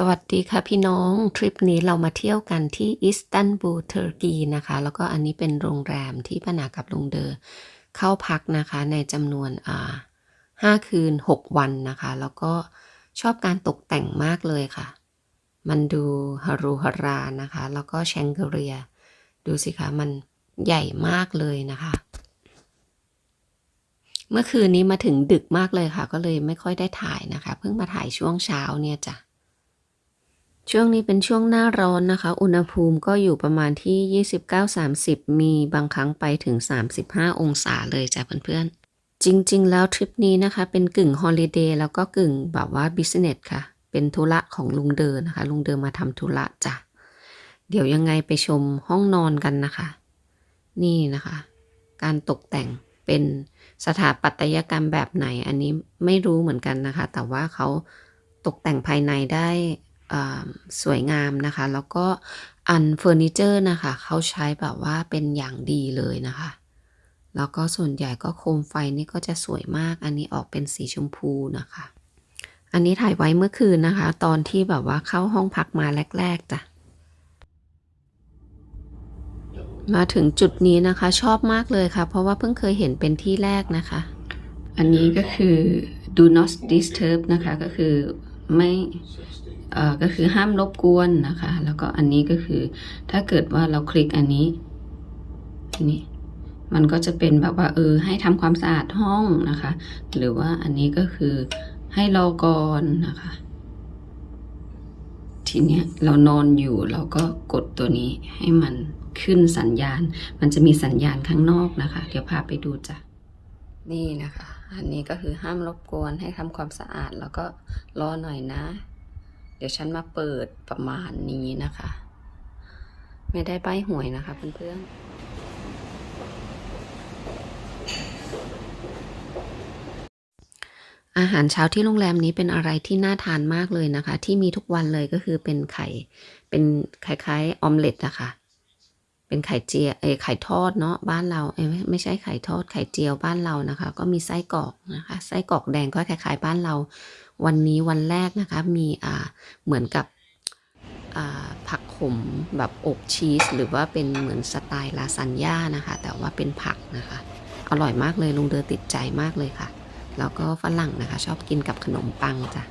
สวัสดีค่ะพี่น้องทริปนี้เรามาเที่ยวกันที่อิสตันบูลเทอร์กีนะคะ แล้วก็อันนี้เป็นโรงแรมที่ปนากับลุงเดอเข้าพักนะคะในจำนวนอ่าห้าคืนหกวันนะคะ แล้วก็ชอบการตกแต่งมากเลยค่ะ มันดูฮารุฮารานะคะ แล้วก็แชงเกเรีย ดูสิคะมันใหญ่มากเลยนะคะ เมื่อคืนนี้มาถึงดึกมากเลยค่ะ ก็เลยไม่ค่อยได้ถ่ายนะคะ เพิ่งมาถ่ายช่วงเช้าเนี่ยจ้ะ ช่วงนี้เป็นช่วงหน้าร้อนนะคะ อุณหภูมิก็อยู่ประมาณที่ 29-30 มีบางครั้งไปถึง 35 องศาเลยจ้ะเพื่อนๆ จริงๆ แล้วทริปนี้นะคะ เป็นกึ่งฮอลิเดย์แล้วก็กึ่งแบบว่าบิสเนสค่ะ เป็นธุระของลุงเดินนะคะ ลุงเดินมาทำธุระจ้ะ เดี๋ยวยังไงไปชมห้องนอนกันนะคะ นี่นะคะ การตกแต่งเป็นสถาปัตยกรรมแบบไหนอันนี้ไม่รู้เหมือนกันนะคะ แต่ว่าเขาตกแต่งภายในได้ สวยงามนะคะ แล้วก็อันเฟอร์นิเจอร์นะคะ เขาใช้แบบว่าเป็นอย่างดีเลยนะคะ แล้วก็ส่วนใหญ่ก็โคมไฟนี่ก็จะสวยมาก อันนี้ออกเป็นสีชมพูนะคะ อันนี้ถ่ายไว้เมื่อคืนนะคะ ตอนที่แบบว่าเข้าห้องพักมาแรก ๆจ้ะมาถึงจุดนี้นะคะชอบมากเลยค่ะ เพราะว่าเพิ่งเคยเห็นเป็นที่แรกนะคะ อันนี้ก็คือ do not disturb นะคะก็คือ ไม่เอ่อก็คือห้ามรบกวนนะคะ แล้วก็อันนี้ก็คือ ถ้าเกิดว่าเราคลิกอันนี้อันนี้มันก็จะเป็นแบบว่าเออให้ทำความสะอาดห้องนะคะ หรือว่าอันนี้ก็คือให้รอก่อนนะคะ ทีเนี้ยเรานอนอยู่เราก็กดตัวนี้ให้มันขึ้นสัญญาณ มันจะมีสัญญาณข้างนอกนะคะ เดี๋ยวพาไปดูจ้ะนี่นะคะ อันนี้ก็คือห้ามรบกวนให้ทำความสะอาดแล้วก็รอหน่อยนะ เดี๋ยวฉันมาเปิดประมาณนี้นะคะ ไม่ได้ใบหวยนะคะเพื่อนๆอาหารเช้าที่โรงแรมนี้เป็นอะไรที่น่าทานมากเลยนะคะ ที่มีทุกวันเลยก็คือเป็นไข่ เป็นคล้ายๆออมเล็ตนะคะ เป็นไข่เจียเอไข่ทอดเนาะบ้านเราเอ้ยไม่ไม่ใช่ไข่ทอดไข่เจียวบ้านเรานะคะ ก็มีไส้กรอกนะคะไส้กรอกแดงก็คล้ายๆบ้านเรา วันนี้วันแรกนะคะมีอ่าเหมือนกับอ่าผักขมแบบอบชีส หรือว่าเป็นเหมือนสไตล์ลาซานญ่านะคะ แต่ว่าเป็นผักนะคะ อร่อยมากเลยลุงเดอติดใจมากเลยค่ะ แล้วก็ฝรั่งนะคะ ชอบกินกับขนมปังจ้ะ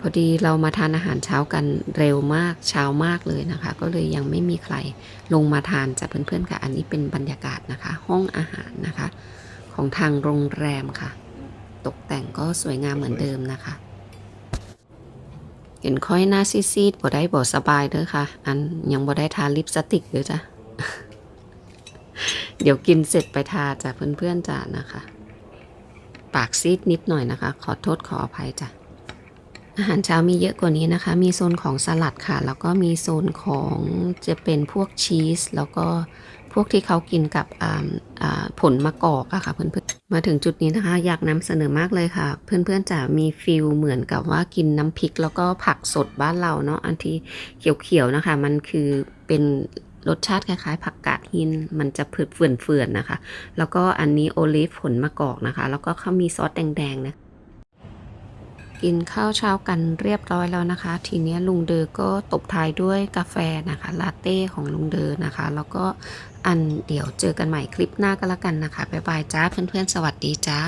พอดีเรามาทานอาหารเช้ากันเร็วมากเช้ามากเลยนะคะ ก็เลยยังไม่มีใครลงมาทานจากเพื่อนๆค่ะ อันนี้เป็นบรรยากาศนะคะ ห้องอาหารนะคะ ของทางโรงแรมค่ะ ตกแต่งก็สวยงามเหมือนเดิมนะคะ เห็นค่อยหน้าซีดๆบ่ได้บ่สบายเด้อค่ะ อันยังบ่ได้ทาลิปสติกเด้อจ้ะเดี๋ยวกินเสร็จไปทาจ้ะเพื่อนๆจ้ะนะคะ ปากซีดนิดหน่อยนะคะ ขอโทษขออภัยจ้ะ อาหารเช้ามีเยอะกว่านี้นะคะ มีโซนของสลัดค่ะ แล้วก็มีโซนของจะเป็นพวกชีส แล้วก็พวกที่เขากินกับผลมะกอกอะค่ะเพื่อนๆ มาถึงจุดนี้นะคะ อยากนำเสนอมากเลยค่ะ เพื่อนๆจะมีฟิลเหมือนกับว่ากินน้ำพริก แล้วก็ผักสดบ้านเราเนาะ อันที่เขียวๆนะคะ มันคือเป็นรสชาติคล้ายๆ ผักกาดหิน มันจะเผือเฟื่อนๆนะคะ แล้วก็อันนี้โอลิฟผลมะกอกนะคะ แล้วก็เขามีซอสแดงๆนะ กินข้าวเช้ากันเรียบร้อยแล้วนะคะ ทีนี้ลุงเดอก็ตบท้ายด้วยกาแฟนะคะลาเต้ของลุงเดอนะคะ แล้วก็อันเดี๋ยวเจอกันใหม่คลิปหน้าก็แล้วกันนะคะบ๊ายบายจ้าเพื่อนๆ สวัสดีจ้า